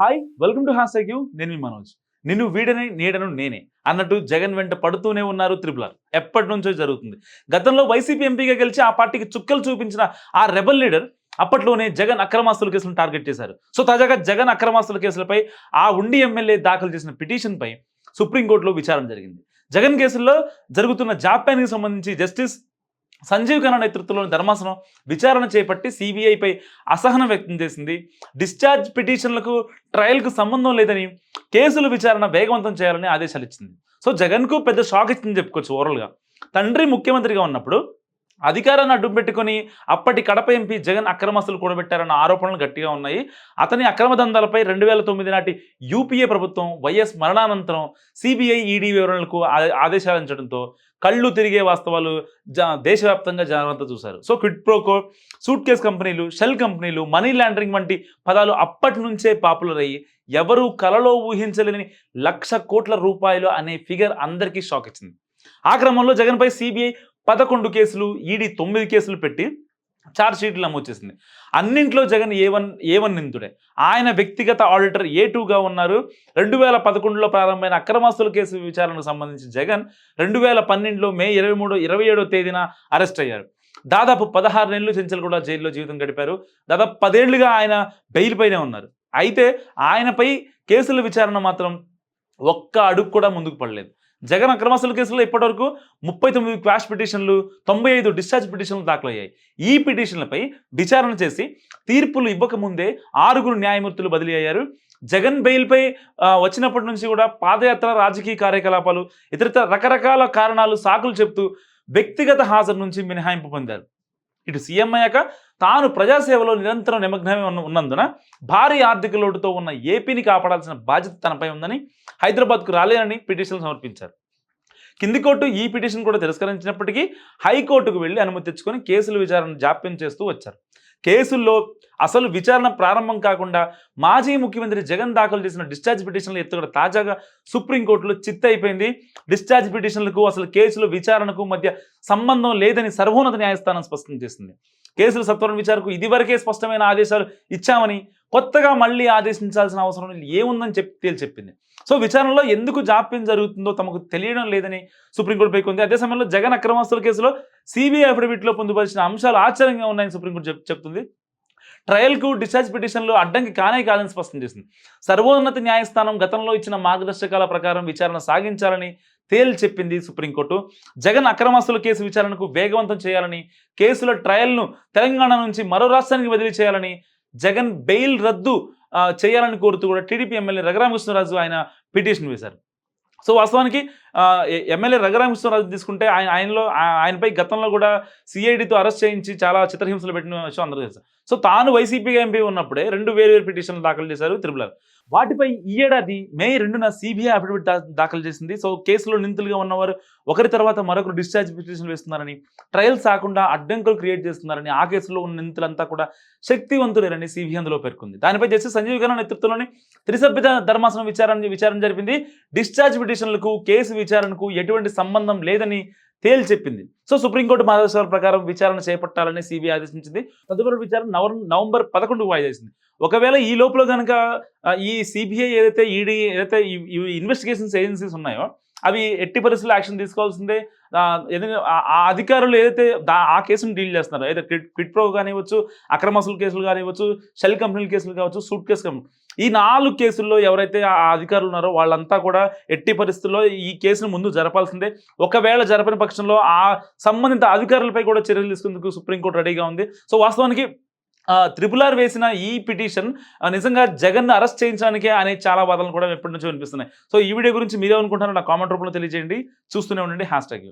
Hi welcome to hash you నేను మీ మనోజ్. నిన్ను వీడని నీడను నేనే అన్నట్టు జగన్ వెంట పడుతూనే ఉన్నారు త్రిపులర్ ఎప్పటి నుంచో జరుగుతుంది. గతంలో వైసీపీ ఎంపీగా గెలిచి ఆ పార్టీకి చుక్కలు చూపించిన ఆ రెబల్ లీడర్ అప్పట్లోనే జగన్ అక్రమాస్తుల కేసులను టార్గెట్ చేశారు. సో తాజాగా జగన్ అక్రమాస్తుల కేసులపై ఆ ఉండి ఎమ్మెల్యే దాఖలు చేసిన పిటిషన్పై సుప్రీంకోర్టులో విచారణ జరిగింది. జగన్ కేసుల్లో జరుగుతున్న జాప్యానికి సంబంధించి జస్టిస్ సంజీవ్ ఖన్నా నేతృత్వంలోని ధర్మాసనం విచారణ చేపట్టి సిబిఐపై అసహనం వ్యక్తం చేసింది. డిశ్చార్జ్ పిటిషన్లకు ట్రయల్కు సంబంధం లేదని కేసుల విచారణ వేగవంతం చేయాలని ఆదేశాలు ఇచ్చింది. సో జగన్కు పెద్ద షాక్ ఇచ్చింది చెప్పుకోవచ్చు ఓవరాల్గా. తండ్రి ముఖ్యమంత్రిగా ఉన్నప్పుడు అధికారాన్ని అడ్డు పెట్టుకొని అప్పటి కడప ఎంపీ జగన్ అక్రమస్తులు కూడబెట్టారన్న ఆరోపణలు గట్టిగా ఉన్నాయి. అతని అక్రమ దందాలపై రెండు వేల తొమ్మిది నాటి యూపీఏ ప్రభుత్వం వైఎస్ మరణానంతరం సిబిఐ ఈడీ వివరణలకు ఆ- ఆదేశాలించడంతో కళ్ళు తిరిగే వాస్తవాలు జా దేశవ్యాప్తంగా జనమంతా చూశారు. So quid pro quo suitcase కంపెనీలు షెల్ కంపెనీలు మనీ లాండరింగ్ వంటి పదాలు అప్పటి నుంచే పాపులర్ అయ్యి ఎవరు కలలో ఊహించలేని లక్ష కోట్ల రూపాయలు అనే ఫిగర్ అందరికీ షాక్ ఇచ్చింది. ఆ క్రమంలో జగన్పై సిబిఐ పదకొండు కేసులు ఈడీ తొమ్మిది కేసులు పెట్టి ఛార్జ్ షీట్లు నమోదు చేసింది అన్నింట్లో Jagan A one A one నిందుడే ఆయన వ్యక్తిగత ఆడిటర్ ఏ టూగా ఉన్నారు. రెండు వేల పదకొండులో ప్రారంభమైన అక్రమాస్తుల కేసు విచారణకు సంబంధించి జగన్ రెండు వేల పన్నెండులో మే ఇరవై మూడు ఇరవై ఏడో తేదీన అరెస్ట్ అయ్యారు. దాదాపు పదహారు నెలలు చెంచల్గూడ జైల్లో జీవితం గడిపారు. దాదాపు పదేళ్ళుగా ఆయన బెయిల్ పైనే ఉన్నారు. అయితే ఆయనపై కేసుల విచారణ మాత్రం ఒక్క అడుగు కూడా ముందుకు పడలేదు. జగన్ అక్రమాస్తుల కేసులో ఇప్పటివరకు ముప్పై తొమ్మిది క్వాష్ పిటిషన్లు తొంభై ఐదు డిశ్చార్జ్ పిటిషన్లు దాఖలయ్యాయి. ఈ పిటిషన్లపై విచారణ చేసి తీర్పులు ఇవ్వకముందే ఆరుగురు న్యాయమూర్తులు బదిలీ అయ్యారు. జగన్ బెయిల్పై వచ్చినప్పటి నుంచి కూడా పాదయాత్ర రాజకీయ కార్యకలాపాలు ఇతరితర రకరకాల కారణాలు సాకులు చెప్తూ వ్యక్తిగత హాజరు నుంచి మినహాయింపు పొందారు. ఇటు సీఎం అయ్యాక తాను ప్రజాసేవలో నిరంతరం నిమగ్నమే ఉన్నందున భారీ ఆర్థిక లోటుతో ఉన్న ఏపీని కాపాడాల్సిన బాధ్యత తనపై ఉందని హైదరాబాద్కు రాలేనని పిటిషన్ సమర్పించారు. కింది కోర్టు ఈ పిటిషన్ కూడా తిరస్కరించినప్పటికీ హైకోర్టుకు వెళ్ళి అనుమతి తెచ్చుకొని కేసుల విచారణ జాప్యం చేస్తూ వచ్చారు. కేసుల్లో అసలు విచారణ ప్రారంభం కాకుండా మాజీ ముఖ్యమంత్రి జగన్ దాఖలు చేసిన డిశ్చార్జ్ పిటిషన్ల కూడా తాజాగా సుప్రీంకోర్టులో చిత్త అయిపోయింది. డిశ్చార్జ్ పిటిషన్లకు అసలు కేసులు విచారణకు మధ్య సంబంధం లేదని సర్వోన్నత న్యాయస్థానం స్పష్టం చేసింది. కేసుల సత్వరం విచారణకు ఇదివరకే స్పష్టమైన ఆదేశాలు ఇచ్చామని కొత్తగా మళ్ళీ ఆదేశించాల్సిన అవసరం ఏముందని చెప్పి తేల్చి చెప్పింది. సో విచారణలో ఎందుకు జాప్యం జరుగుతుందో తమకు తెలియడం లేదని సుప్రీంకోర్టు పేర్కొంది. అదే సమయంలో జగన్ అక్రమాస్తుల కేసులో సిబిఐ అఫిడవిట్లో పొందుపరిచిన అంశాలు ఆశ్చర్యంగా ఉన్నాయని సుప్రీంకోర్టు చెప్ చెప్తుంది. ట్రయల్కు డిశ్చార్జ్ పిటిషన్లు అడ్డంకి కానే కాదని స్పష్టం చేసింది. సర్వోన్నత న్యాయస్థానం గతంలో ఇచ్చిన మార్గదర్శకాల ప్రకారం విచారణ సాగించాలని తేల్ చెప్పింది సుప్రీంకోర్టు. జగన్ అక్రమాస్తుల కేసు విచారణకు వేగవంతం చేయాలని కేసుల ట్రయల్ను తెలంగాణ నుంచి మరో రాష్ట్రానికి బదిలీ చేయాలని జగన్ బెయిల్ రద్దు చేయాలని కోరుతూ కూడా టీడీపీ ఎమ్మెల్యే రఘురామకృష్ణరాజు ఆయన పిటిషన్ వేశారు. సో వాస్తవానికి ఎమ్మెల్యే రఘురామకృష్ణరాజు తీసుకుంటే ఆయన ఆయనలో ఆ- ఆయనపై గతంలో కూడా సిఐడితో అరెస్ట్ చేయించి చాలా చిత్రహింసలు పెట్టిన విషయం అందరూ తెలుసు. సో తాను వైసీపీగా ఎంపీ ఉన్నప్పుడే రెండు వేరు వేరు పిటిషన్లు దాఖలు చేశారు త్రిపులర్ వాటిపై ఈ ఏడాది మే రెండున సిబిఐ అఫిడవిట్ దాఖలు చేసింది. సో కేసులో నిందితులుగా ఉన్నవారు ఒకరి తర్వాత మరొకరు డిశ్చార్జ్ పిటిషన్ వేస్తున్నారని ట్రయల్స్ కాకుండా అడ్డంకులు క్రియేట్ చేస్తున్నారని ఆ కేసులో ఉన్న నిందితులంతా కూడా శక్తివంతులేరని సిబిఐ అందులో పేర్కొంది. దానిపై జస్టిస్ సంజీవ్ ఖన్నా నేతృత్వంలోని త్రిసభ్య ధర్మాసనం విచారణ విచారణ జరిపింది. డిశ్చార్జ్ పిటిషన్లకు కేసు విచారణకు ఎటువంటి సంబంధం లేదని తేల్చి చెప్పింది సో సుప్రీంకోర్టు మార్గదర్శకాల ప్రకారం విచారణ చేపట్టాలని సిబిఐ ఆదేశించింది. తదుపరి విచారణ నవంబర్ నవంబర్ పదకొండుకు వాయిదేసింది. ఒకవేళ ఈ లోపల కనుక ఈ సిబిఐ ఏదైతే ఈడీ ఏదైతే ఈ ఇన్వెస్టిగేషన్స్ ఏజెన్సీస్ ఉన్నాయో అవి ఎట్టి పరిస్థితుల్లో యాక్షన్ తీసుకోవాల్సిందే. ఆ, అధికారులు ఏదైతే ఆ కేసును డీల్ చేస్తున్నారో ఏదైతే క్విట్ క్విట్ ప్రో కానివ్వచ్చు అక్రమసుల కేసులు కానివ్వచ్చు షెల్ కంపెనీల కేసులు కావచ్చు సూట్ కేసు కంపెనీ ఈ నాలుగు కేసుల్లో ఎవరైతే ఆ ఆ అధికారులు ఉన్నారో వాళ్ళంతా కూడా ఎట్టి పరిస్థితుల్లో ఈ కేసును ముందు జరపాల్సిందే. ఒకవేళ జరపని పక్షంలో ఆ సంబంధిత అధికారులపై కూడా చర్యలు తీసుకుందుకు సుప్రీంకోర్టు రెడీగా ఉంది. సో వాస్తవానికి త్రిపుల్ ఆర్ వేసిన ఈ పిటిషన్ నిజంగా జగన్ అరెస్ట్ చేయించడానికే అనే చాలా వాదనలు కూడా ఎప్పటి నుంచో వినిపిస్తున్నాయి. సో ఈ వీడియో గురించి మీరేమనుకుంటున్నారో నా కామెంట్ రూపంలో తెలియజేయండి. చూస్తూనే ఉండండి. Hash tag